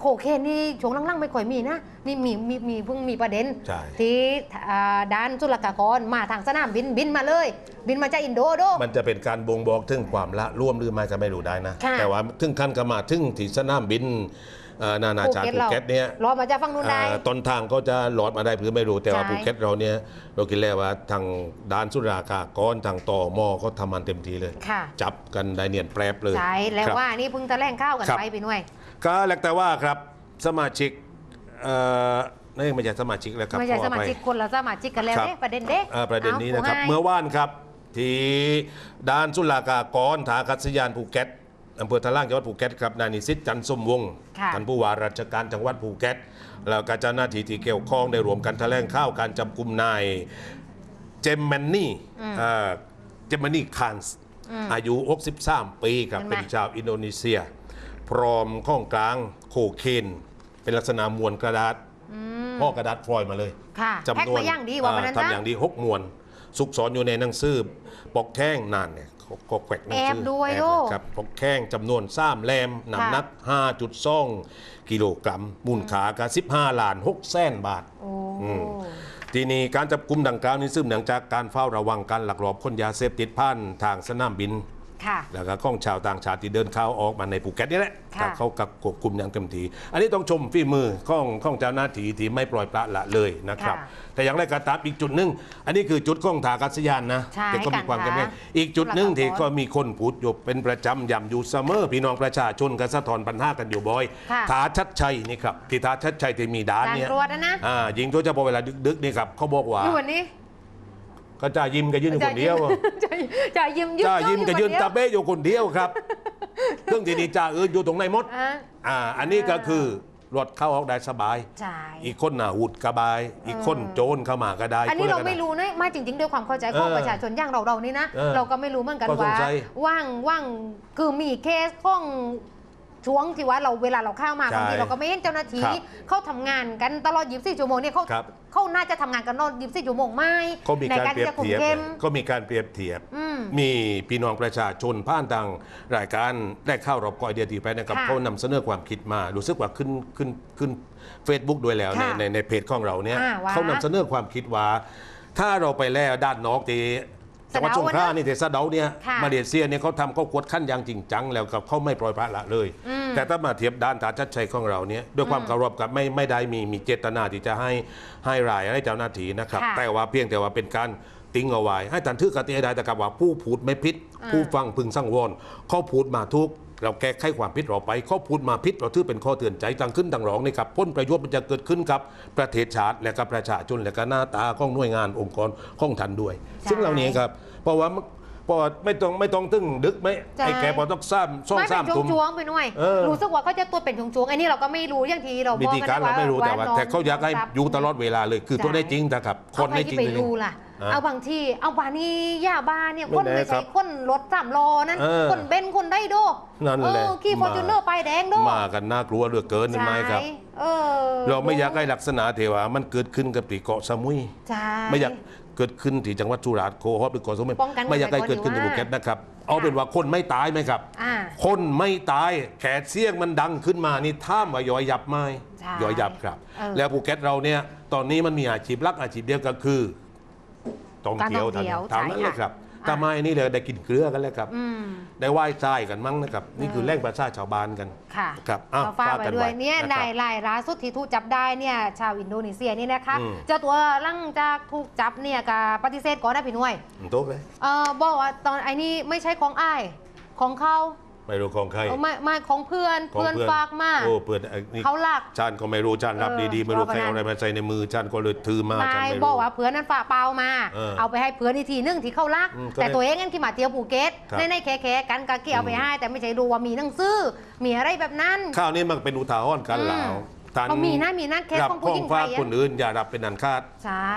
โคเคนนี่ช่วงล่างๆไม่ค่อยมีนะ นี่มีมีมีเพิ่งมีประเด็น ใช่ ที่อ่าด้านจุลกากรมาทางสนามบินบินมาเลย บินมาจากอินโดโด มันจะเป็นการบ่งบอกถึงความละร่วมหรือไม่ก็ไม่รู้ได้นะ ค่ะ แต่ว่าถึงขั้นกมาถึงที่สนามบินเอ่อนานาชาติภูเก็ตเนี่ย รอมาจากฝั่งนู้นได้ อ่าต้นทางก็จะหลอดมาได้หรือไม่รู้ แต่ว่าใช่ ภูเก็ตเราเนี่ยเราคิดแล้วว่าทางด้านสุรากากรทางต่อมอก็ทำมันเต็มทีเลย ค่ะจับกันได้เนียนแปรบเลยใช่แล้วครับ ว่านี่เพิ่งแถลงข้าวกันครับ ไปพี่หน่วย ก็แล้วแต่ว่าครับสมาชิกเอ่อนี่ไม่ใช่สมาชิกแล้วครับไม่ใช่ขอสอภัยมาชิกคนละสมาชิกกันแล้วครับ เด้ประเด็นเด้อ่าประเด็นนี้นะครับ เมื่อว่านครับ ที่ด้านสุรากากรทากัศยานภูเก็ตอำเภอทะล่างจังหวัดภูเก็ตครับนายนิสิตจันทร์สมวงศ์ค่ะ ท่านผู้ว่าราชการจังหวัดภูเก็ต แล้วก็เจ้าหน้าที่ที่เกี่ยวข้องได้รวมกันแถลงข่าวการจับกลุ่มนาย เจมแมนนี่เอ่อเจมแมนนี่คานส์อายุ 63 ปีครับ เห็นไหมเป็นชาวอินโดนีเซีย พร้อมข้องกลางโคเคน เป็นลักษณะมวลกระดาษห่อกระดาษฟอยล์มาเลยค่ะจำนวนแพ็คมาอย่างดีว่าวันนั้นอ่นะทำอย่างดีหกมวนสุกสอนอยู่ในหนังสือปอกแข้งนานเนี่ยก็แขวกหนังสืแอบด้วยแอบโลกครับปอกแข้งจำนวนสามแรมหนักนัก5.2กิโลกรัมมูลค่าก็15ล้าน6แสนบาทโอ้อืมทีนี้การจับกลุ่มดังกล่าวนี้ซึ่งเนื่องจากการเฝ้าระวังการหลักลอบคนยาเสพติดผ่านทางสนามบินค่ะ แล้วก็ข้องชาวต่างชาติที่เดินเข้าออกมาในภูเก็ตนี่แหละค่ะเขากับควบคุมอย่างเต็มที่อันนี้ต้องชมฝีมือของของเจ้าหน้าที่ที่ไม่ปล่อยปละละเลยนะครับค่ะแต่อย่างไรก็ตามอีกจุดหนึ่งอันนี้คือจุดของทากัศยานนะใช่แต่ก็มีความการจำเป็นค้าอีกจุดหนึ่งที่จุลกากรก็มีคนพูดอยู่เป็นประจำย้ำอยู่เสมอพี่น้องประชาชนก็สะท้อนปัญหากันอยู่บ่อยค่ะทาชัดชัยนี่ครับที่ทาชัดชัยที่มีด้านด่านเนี่ยตรวจนะนะอ่ายิงโดยเฉพาะเวลาดึกๆนี่ครับเขาบอกว่าอยู่วันนี้ ก็จ่ายิมก็ยืนอยู่คนเดียวจะจะยิ้มยิ้มจ่ายิมก็ยืนคเดีวตาเบ้อยู่คนเดียวครับเครื่องที่ดีจ่าอื่นอยู่ตรงไหนหมดอะอ่าอันนี้ก็คือรถเข้าออกได้สบายใช่อีกคนหนาหุดกระบาย อีกคนโจรเข้ามาก็ได้ อันนี้คเราละก็ไม่ด้รู้นะไม่จริง ๆ ด้วยความเข้าใจของเออประชาชนอย่างเราเราๆนี่นะเออเราก็ไม่รู้เหมือนกันก็สงว่าสัยว่างว่างคือมีเคสของ ช่วงที่ว่าเราเวลาเราเข้ามาใช่บางทีเราก็ไม่เห็นเจ้าหน้าที่ครับเขาทำงานกันตลอด 24 ชั่วโมงเนี่ยเขาครับเขาน่าจะทำงานกันตลอด 24 ชั่วโมงไหมเขามีในการการเปรีที่ยบจะคุมเทียบเข้มก็มีการเปรียบเทียบอืมมีพี่น้องประชาชนผ่านทางรายการได้เข้ารอบกอยเดียดีไปนะครับค่ะเขานำเสนอความคิดมารู้สึกว่าขึ้นขึ้นขึ้น Facebook ด้วยแล้วในค่ะในในเพจของเราเนี่ยอ่าว่าเขานำเสนอความคิดว่า ถ้าเราไปแล้วด้านนอกที่ จังหวัดสะเดาสงขลาอะนะนี่เทศเดาเนี่ยค่ะมาเลเซียเนี่ยเขาทำเขากวดขั้นอย่างจริงจังแล้วกับเขาไม่ปล่อยพระละเลยอืมแต่ถ้ามาเทียบด้านตาชัดชัยของเราเนี่ยด้วยความเคารพกับไม่ไม่ได้มีมีเจตนาที่จะให้ให้รายให้เจ้าหน้าที่นะครับค่ะแต่ว่าเพียงแต่ว่าเป็นการติ้งเอาไว้ให้ทันทึกกติให้ได้แต่กับว่าผู้พูดไม่พิษผู้ฟังพึงสังวรเขาพูดมาทุก เราแก้ไขความพิษเราไปเขาพูดมาพิษเราถือเป็นข้อเตือนใจต่างขึ้นต่างร้องนี่ครับพ้นประโยชน์มันจะเกิดขึ้นกับประเทศชาติและกับประชาชนและก็หน้าตาของหน่วยงานองค์กรของทันด้วยใช่ซึ่งเหล่านี้ครับเพราะว่าเพราะว่าไม่ต้องไม่ต้องตึงดึกไม่ใช่ไอ้แกพอต้องซ้ำซ่องไม่เป็นซ้ำช่ตุ่วมงช่วงๆไปหน่อยเออรู้สึกว่าเขาจะตัวเป็นช่วงช่วงๆอันนี้เราก็ไม่รู้อย่างที่เราวิบอกธีกันการเราไม่รู้แต่ว่าน้องแต่เขาอยากให้น้งอยู่ตลอดเวลาเลย คือใช่ตัวได้จริงนะครับคนเอาใครได้จที่ริงไปเลยรู้ล่ะอะ เอาบางที่เอาบานี่ย่าบ้านเนี่ยไม่คนแน่ไม่ครัใช่บคนรถสามล้อนั้นเออคนเบนซ์คนได้โดนั่นแหละเออขี่ฟอร์จูเนอร์มาป้ายแดงโดมากันน่ากลัวเหลือเกินเห็นไหมครับใช่เออเราไม่อยากให้ลักษณะเทวามันเกิดขึ้นกับตีเกาะสมุยใช่ไม่อยากเกิดขึ้นที่จังหวัดสุราษฎร์โคฮอปหรือเกาะสมุยป้องกันไม่อยากให้ไว้ก่อนเกิดขึ้นที่ดีภูว่าเก็ตนะครับ เอาเป็นว่าคนไม่ตายไหมครับอ่าคนไม่ตายแขกเสี้ยงมันดังขึ้นมานี่ท่ามว่ายอยยับไหมใช่ยอยยับครับเออแล้วภูเก็ตเราเนี่ยตอนนี้มันมีอาชีพหลักอาชีพเดียวก็คือ ท่องเที่ยวการท่องเที่ยวเท่านั้นใช่เลค่ะยครับอะทำไมนี่เลยได้กินเกลือกันแล้วครับ อืม ได้ไหว้ทรายกันมั้งนะครับ นี่คือแรงประชาชาวบ้านกัน ค่ะครับอ้าวก็ฝากฝากไว้กันด้วยไว้เนี่ยนะครับนายลายล่าสุดที่ถูกจับได้เนี่ยชาวอินโดนีเซียนี่นะคะอืม เจ้าตัวหลังจากถูกจับเนี่ยก็ปฏิเสธก่อนนะพี่หน่วยโต๊ะเลย เออบอกว่าตอนไอ้นี่ไม่ใช่ของอ้ายของเขา ไม่รู้ของใคร เออไม่ไม่ของเพื่อนของเพื่อนฝากมาโอ้เพื่อนไอ้นี่เขาหลักชานก็ไม่รู้ชานรับเออดีๆไม่รู้ว่าใครเอาประมาณอะไรมาใส่ในมือชานก็เลยถือมาชานนายไม่บอรู้ กว่าเพื่อนนั้นฝากเปล่ามา เออเอาไปให้เพื่อนอีกทีนึงที่เขารัก อืมก็แต่ได้ตัวเองนั่นที่มาเที่ยวภูเก็ตครับในในแค่ๆกันกะเกี่ยวไปอืม ให้ แต่ไม่ใช่รู้ว่ามีหนังสือมีอะไรแบบนั้น ข้าวนี้มันเป็นอุทาหรณ์กันอืมเหล่าท่านเอามีนะมีนะเคสรับของขผู้อหงญิงไทฝากยอะคนอื่นอย่ารับเป็นอันคาด ใช่